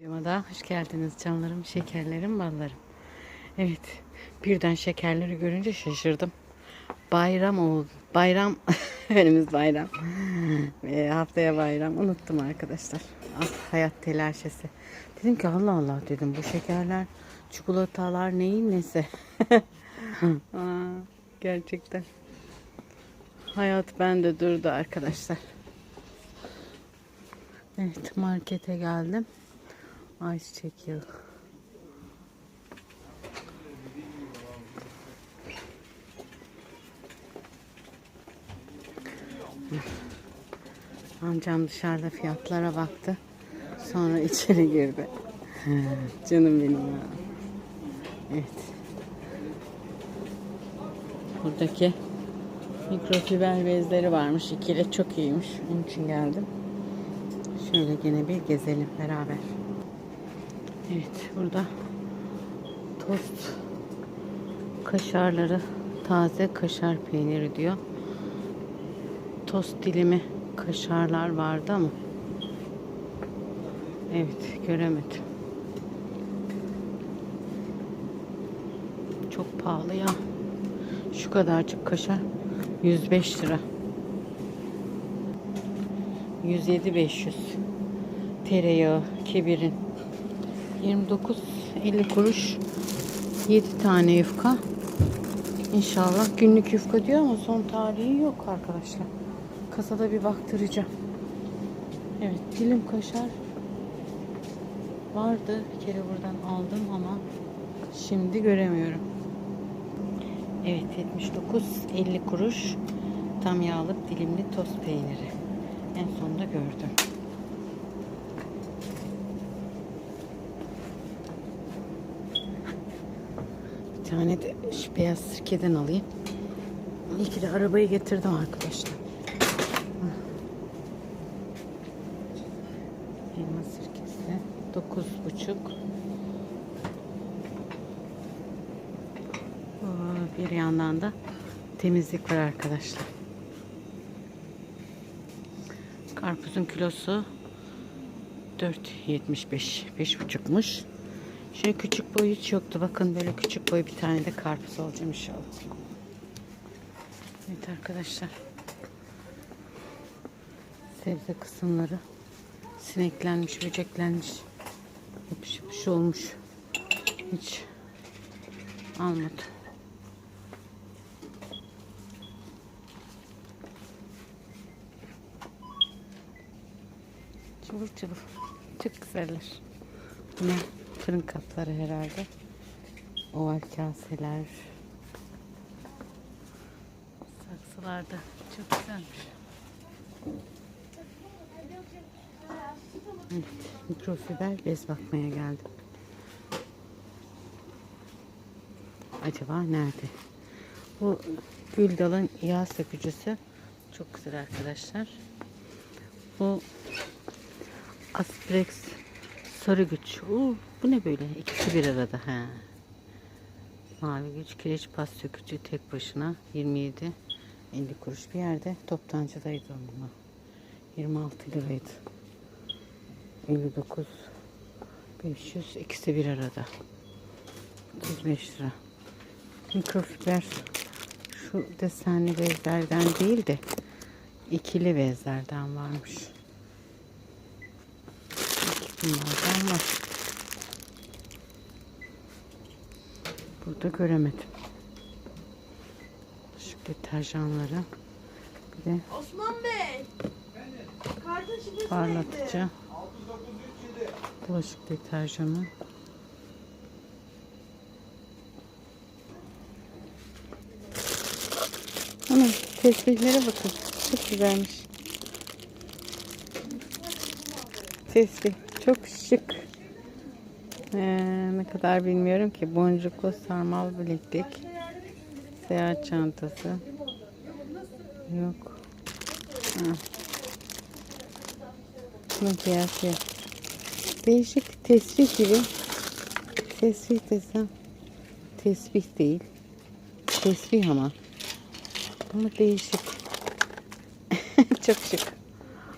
Videoma da hoş geldiniz canlarım, şekerlerim, ballarım. Evet, birden şekerleri görünce şaşırdım. Bayram oldu. Bayram, önümüz bayram. Ve haftaya bayram. Unuttum arkadaşlar. Ah, hayat telaşesi. Dedim ki Allah Allah dedim bu şekerler, çikolatalar neyin nesi? Aa, gerçekten. Hayat bende durdu arkadaşlar. Evet markete geldim. Ayçiçek yağı. Amcam dışarıda fiyatlara baktı. Sonra içeri girdi. Canım benim ya. Evet. Buradaki mikrofiber bezleri varmış. İkili çok iyiymiş. Onun için geldim. Şöyle gene bir gezelim beraber. Evet burada tost kaşarları taze kaşar peyniri diyor. Tost dilimi kaşarlar vardı ama evet göremedim. Çok pahalı ya. Şu kadarcık kaşar 105 lira. 107 500 tereyağı kebirin 29 50 kuruş 7 tane yufka. İnşallah günlük yufka diyor ama son tarihi yok arkadaşlar. Kasada bir baktıracağım. Evet dilim kaşar vardı. Bir kere buradan aldım ama şimdi göremiyorum. Evet 79 50 kuruş. Tam yağlı dilimli tost peyniri. En sonunda gördüm tane de şu beyaz sirkeden alayım. İyi ki de arabayı getirdim arkadaşlar. Elma sirkesi. Dokuz buçuk. Bir yandan da temizlik var arkadaşlar. Karpuzun kilosu 4.75. 5.5'muş. Şöyle küçük boy hiç yoktu. Bakın böyle küçük boy bir tane de karpuz alacağım inşallah. Evet arkadaşlar. Sebze kısımları sineklenmiş, böceklenmiş. Yapış yapış olmuş. Hiç almadım. Çubuk çubuk. Çok güzeller. Ne? Fırın kapları herhalde. Oval kaseler. Saksılar da çok güzelmiş. Evet, mikrofiber bez bakmaya geldim. Acaba nerede? Bu gül dalın yağ sökücüsü. Çok güzel arkadaşlar. Bu Asprex sarı güç. Oo, bu ne böyle? İkisi bir arada. He. Mavi güç kireç pas sökücü tek başına 27 50 kuruş bir yerde toptancıdaydı onunla. 26 liraydı. 59 500 ikisi bir arada. 35 lira. Mikrofiber şu desenli bezlerden değil de ikili bezlerden varmış. Bunlardan var. Burada göremedim. Şu deterjanları. Bir de Osman Bey. Kardeşiniz parlatıcı. Bulaşık deterjanı. Ana tesbihlere bakın. Çok güzelmiş. Tesbih. Çok şık. Ee, ne kadar bilmiyorum ki. Boncuklu sarmal bileklik. Seyahat çantası. Yok. Ha. Yok. Değişik tesbih gibi. Tesbih desem. Tesbih değil. Tesbih ama. Ama değişik. Çok şık.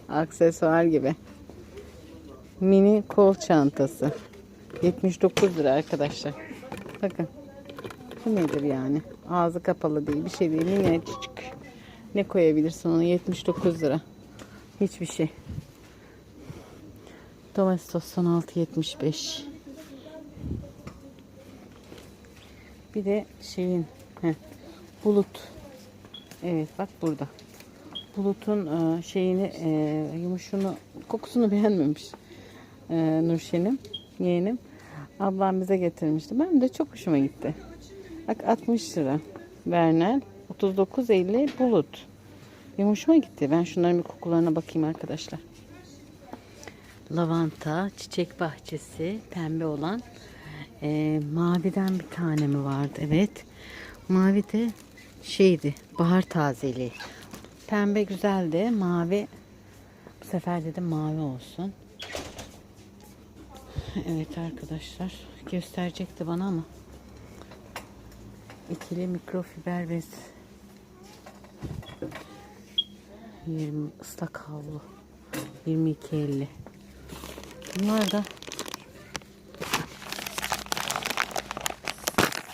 Aksesuar gibi. Mini kol çantası. 79 lira arkadaşlar. Bakın. Bu nedir yani? Ağzı kapalı değil. Bir şey değil. Mini küçük. Ne koyabilirsin ona? 79 lira. Hiçbir şey. Domestos 16.75. Bir de şeyin heh, bulut. Evet bak burada. Bulutun e, şeyini e, yumuşunu kokusunu beğenmemiş. E, Nurşen'im yeğenim. Ablam bize getirmişti. Ben de çok hoşuma gitti. Bak 60 lira. Bernal 39.50 bulut. Benim hoşuma gitti. Ben şunların bir kokularına bakayım arkadaşlar. Lavanta, çiçek bahçesi, pembe olan. Ee, maviden bir tane mi vardı? Evet. Mavi de şeydi, bahar tazeliği. Pembe güzeldi, mavi bu sefer dedim mavi olsun. Evet arkadaşlar, gösterecekti bana ama. İkili mikrofiber bez. 20 ıslak havlu. 22.50 Bunlar da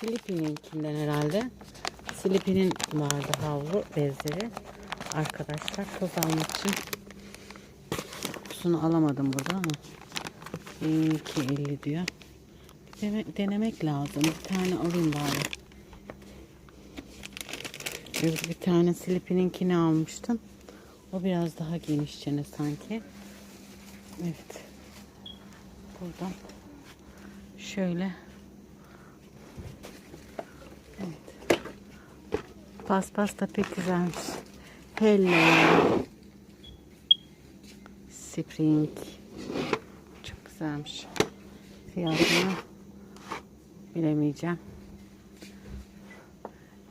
Sleepy'ninkinden herhalde. Sleepy'nin vardı havlu bezleri. Arkadaşlar toz için. Kokusunu alamadım burada ama 22.50 diyor. Dene- denemek lazım. Bir tane alayım bari. Evet, bir tane Sleepy'ninkini almıştım. O biraz daha genişçene sanki. Evet. Buradan şöyle Evet. Paspas da pek güzelmiş. Hello. Spring. Güzelmiş. Fiyatını bilemeyeceğim.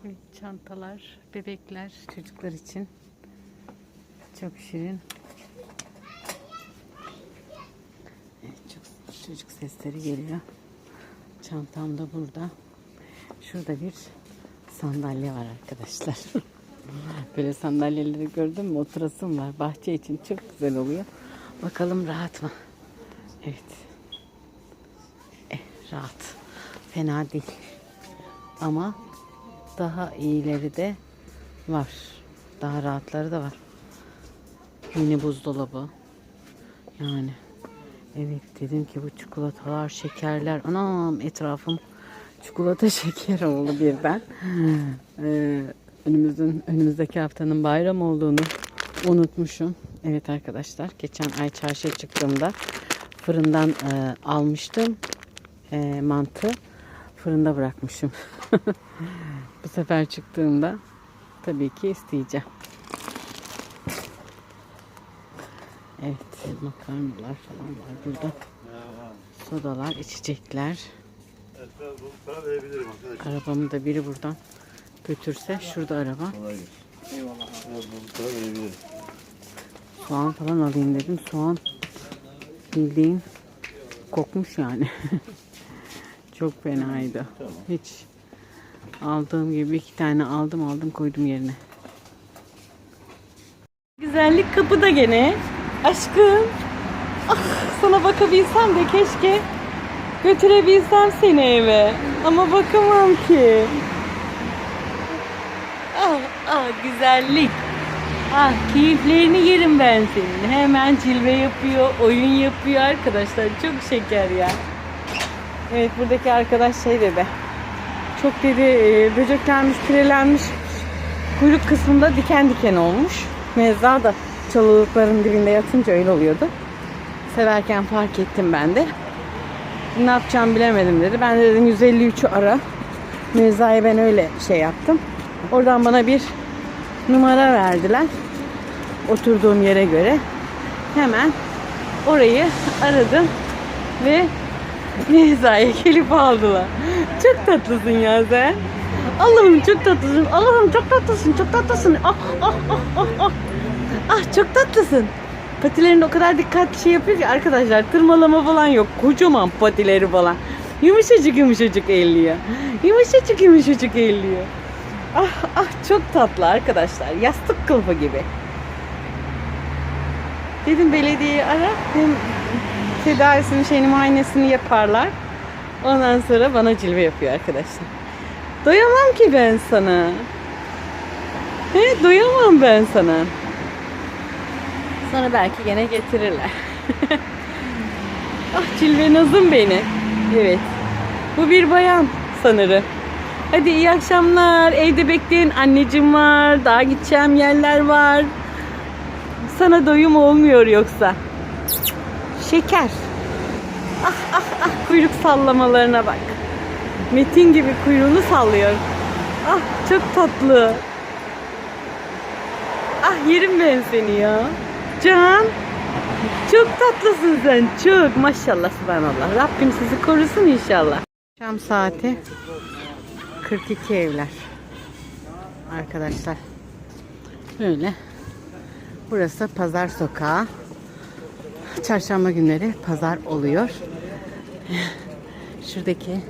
Evet, çantalar, bebekler, çocuklar için. Çok şirin. Evet, çok çocuk sesleri geliyor. Çantam da burada. Şurada bir sandalye var arkadaşlar. Böyle sandalyeleri gördüm mü oturasım var. Bahçe için çok güzel oluyor. Bakalım rahat mı? Evet. Eh, rahat. Fena değil. Ama daha iyileri de var. Daha rahatları da var. Mini buzdolabı. Yani. Evet dedim ki bu çikolatalar, şekerler. Anam etrafım çikolata şeker oldu birden. Ee, önümüzün önümüzdeki haftanın bayram olduğunu unutmuşum. Evet arkadaşlar geçen ay çarşıya çıktığımda fırından e, almıştım e, mantı. Fırında bırakmışım. Bu sefer çıktığımda tabii ki isteyeceğim. Evet makarnalar falan var burada. Sodalar, içecekler. Arabamı da biri buradan götürse şurada araba. Soğan falan alayım dedim. Soğan bildiğin kokmuş yani. Çok fenaydı. Tamam. Hiç aldığım gibi iki tane aldım aldım koydum yerine. Güzellik kapıda gene. Aşkım. Ah, sana bakabilsem de keşke götürebilsem seni eve. Ama bakamam ki. Ah, ah güzellik. Ah keyiflerini yerim ben senin. Hemen cilve yapıyor, oyun yapıyor arkadaşlar. Çok şeker ya. Evet buradaki arkadaş şey dedi. Çok dedi e, böceklenmiş, pirelenmiş. Kuyruk kısmında diken diken olmuş. Mezar da çalılıkların dibinde yatınca öyle oluyordu. Severken fark ettim ben de. Ne yapacağımı bilemedim dedi. Ben de dedim 153'ü ara. Mezaya ben öyle şey yaptım. Oradan bana bir numara verdiler. Oturduğum yere göre. Hemen orayı aradım ve Mezaya gelip aldılar. Çok tatlısın ya sen. Allah'ım çok tatlısın. Allah'ım çok tatlısın. Çok tatlısın. Ah ah ah ah ah. Ah çok tatlısın. Patilerini o kadar dikkatli şey yapıyor ki arkadaşlar tırmalama falan yok. Kocaman patileri falan. Yumuşacık yumuşacık elliyor. Yumuşacık yumuşacık elliyor. Ah ah çok tatlı arkadaşlar. Yastık kılıfı gibi. Dedim belediyeyi ara. Hem tedavisini, şeyini, muayenesini yaparlar. Ondan sonra bana cilve yapıyor arkadaşlar. Doyamam ki ben sana. He, doyamam ben sana. Sonra belki gene getirirler. ah cilve nazım beni. Evet. Bu bir bayan sanırım. Hadi iyi akşamlar. Evde bekleyin. Anneciğim var. Daha gideceğim yerler var. Sana doyum olmuyor yoksa. Şeker. Ah ah ah kuyruk sallamalarına bak. Metin gibi kuyruğunu sallıyor. Ah çok tatlı. Ah yerim ben seni ya. Can. Çok tatlısın sen çok. Maşallah subhanallah. Rabbim sizi korusun inşallah. Akşam saati 42 evler. Arkadaşlar. Böyle. Burası pazar sokağı. Çarşamba günleri pazar oluyor. Şuradaki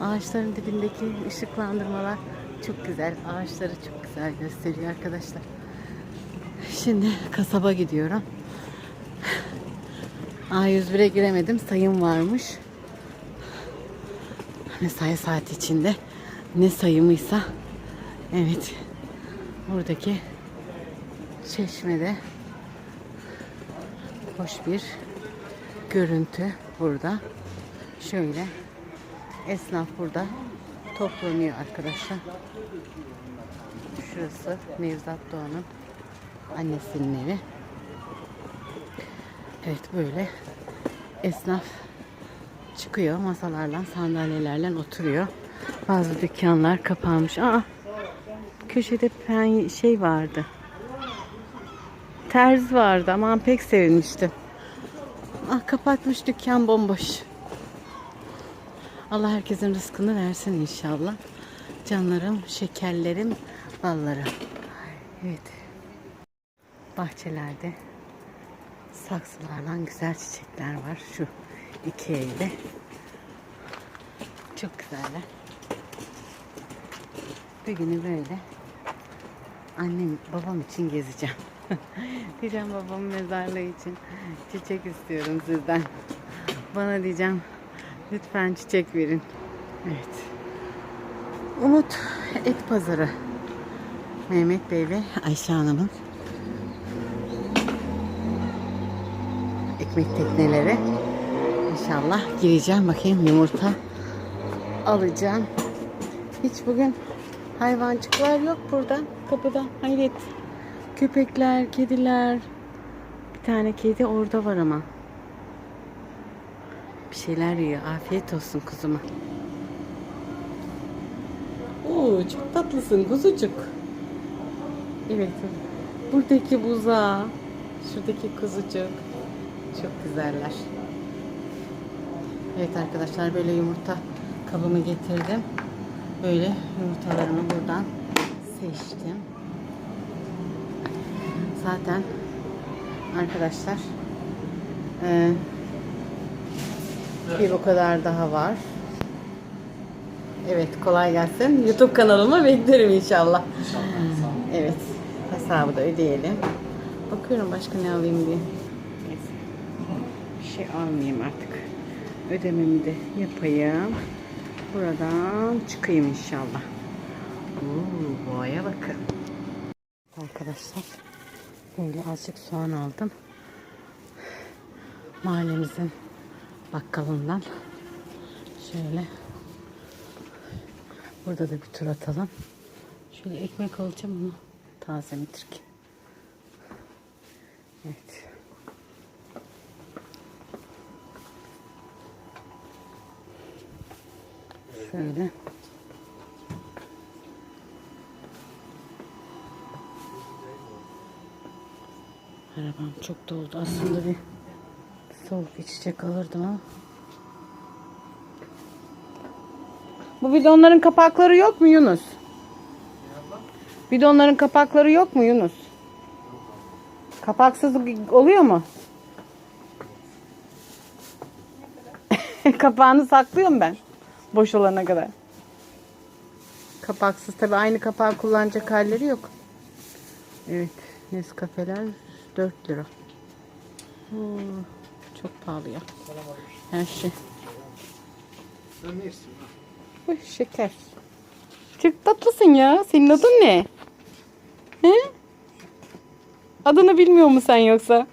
ağaçların dibindeki ışıklandırmalar çok güzel. Ağaçları çok güzel gösteriyor arkadaşlar. Şimdi kasaba gidiyorum. A101'e giremedim. Sayım varmış. Mesai saati içinde ne sayımıysa evet buradaki çeşmede hoş bir görüntü burada. Şöyle esnaf burada toplanıyor arkadaşlar. Şurası Nevzat Doğan'ın annesinin evi. Evet böyle esnaf çıkıyor masalarla sandalyelerle oturuyor. Bazı dükkanlar kapanmış. Aa köşede pen şey vardı. Terz vardı aman pek sevinmiştim. Ah kapatmış dükkan bomboş. Allah herkesin rızkını versin inşallah. Canlarım, şekerlerim, ballarım. Evet. Bahçelerde saksılarla güzel çiçekler var. Şu iki evde. Çok güzeller. Bir günü böyle annem babam için gezeceğim. diyeceğim babamın mezarlığı için çiçek istiyorum sizden. Bana diyeceğim lütfen çiçek verin. Evet. Umut Et Pazarı. Mehmet Bey ve Ayşe Hanım'ın ekmek tekneleri. İnşallah gireceğim bakayım yumurta alacağım. Hiç bugün hayvancıklar yok buradan kapıda. Hayret. Köpekler, kediler. Bir tane kedi orada var ama. Bir şeyler yiyor. Afiyet olsun kuzuma. Oo, çok tatlısın kuzucuk. Evet. Buradaki buza, şuradaki kuzucuk. Çok güzeller. Evet arkadaşlar böyle yumurta kabımı getirdim. Böyle yumurtalarımı buradan seçtim. Zaten arkadaşlar eee, bir o kadar daha var. Evet kolay gelsin. YouTube kanalıma beklerim inşallah. Evet hesabı da ödeyelim. Bakıyorum başka ne alayım diye. Bir şey almayayım artık. Ödememi de yapayım. Buradan çıkayım inşallah. Oo, boğaya bakın. Arkadaşlar böyle azıcık soğan aldım. Mahallemizin bakkalından. Şöyle Burada da bir tur atalım. Şöyle ekmek alacağım ama taze midir ki? Evet. Şöyle. Arabam çok doldu. Aslında bir soğuk içecek alırdım ama. Bu bidonların kapakları yok mu Yunus? Bidonların kapakları yok mu Yunus? Kapaksız oluyor mu? Kapağını saklıyorum ben. Boş olana kadar. Kapaksız tabi aynı kapağı kullanacak halleri yok. Evet. Nescafeler 4 lira. Oo, çok çok pahalı ya. Her şey. Sen şeker. Çok tatlısın ya. Senin adın ne? He? Adını bilmiyor musun sen yoksa?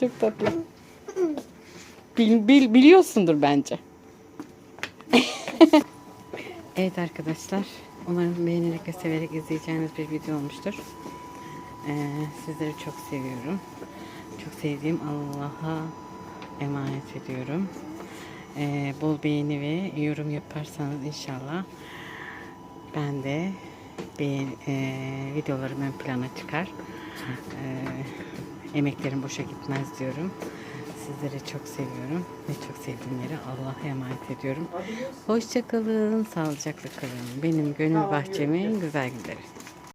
Çok tatlı. Bil, bil, biliyorsundur bence. Evet arkadaşlar. Umarım beğenerek ve severek izleyeceğiniz bir video olmuştur. Ee, sizleri çok seviyorum. Çok sevdiğim Allah'a emanet ediyorum. Ee, bol beğeni ve yorum yaparsanız inşallah ben de beğen, e, videolarım ön plana çıkar. Ee, emeklerim boşa gitmez diyorum. Sizleri çok seviyorum ve çok sevdiğimleri Allah'a emanet ediyorum. Hoşçakalın, sağlıcakla kalın. Benim gönül bahçemin güzel günleri.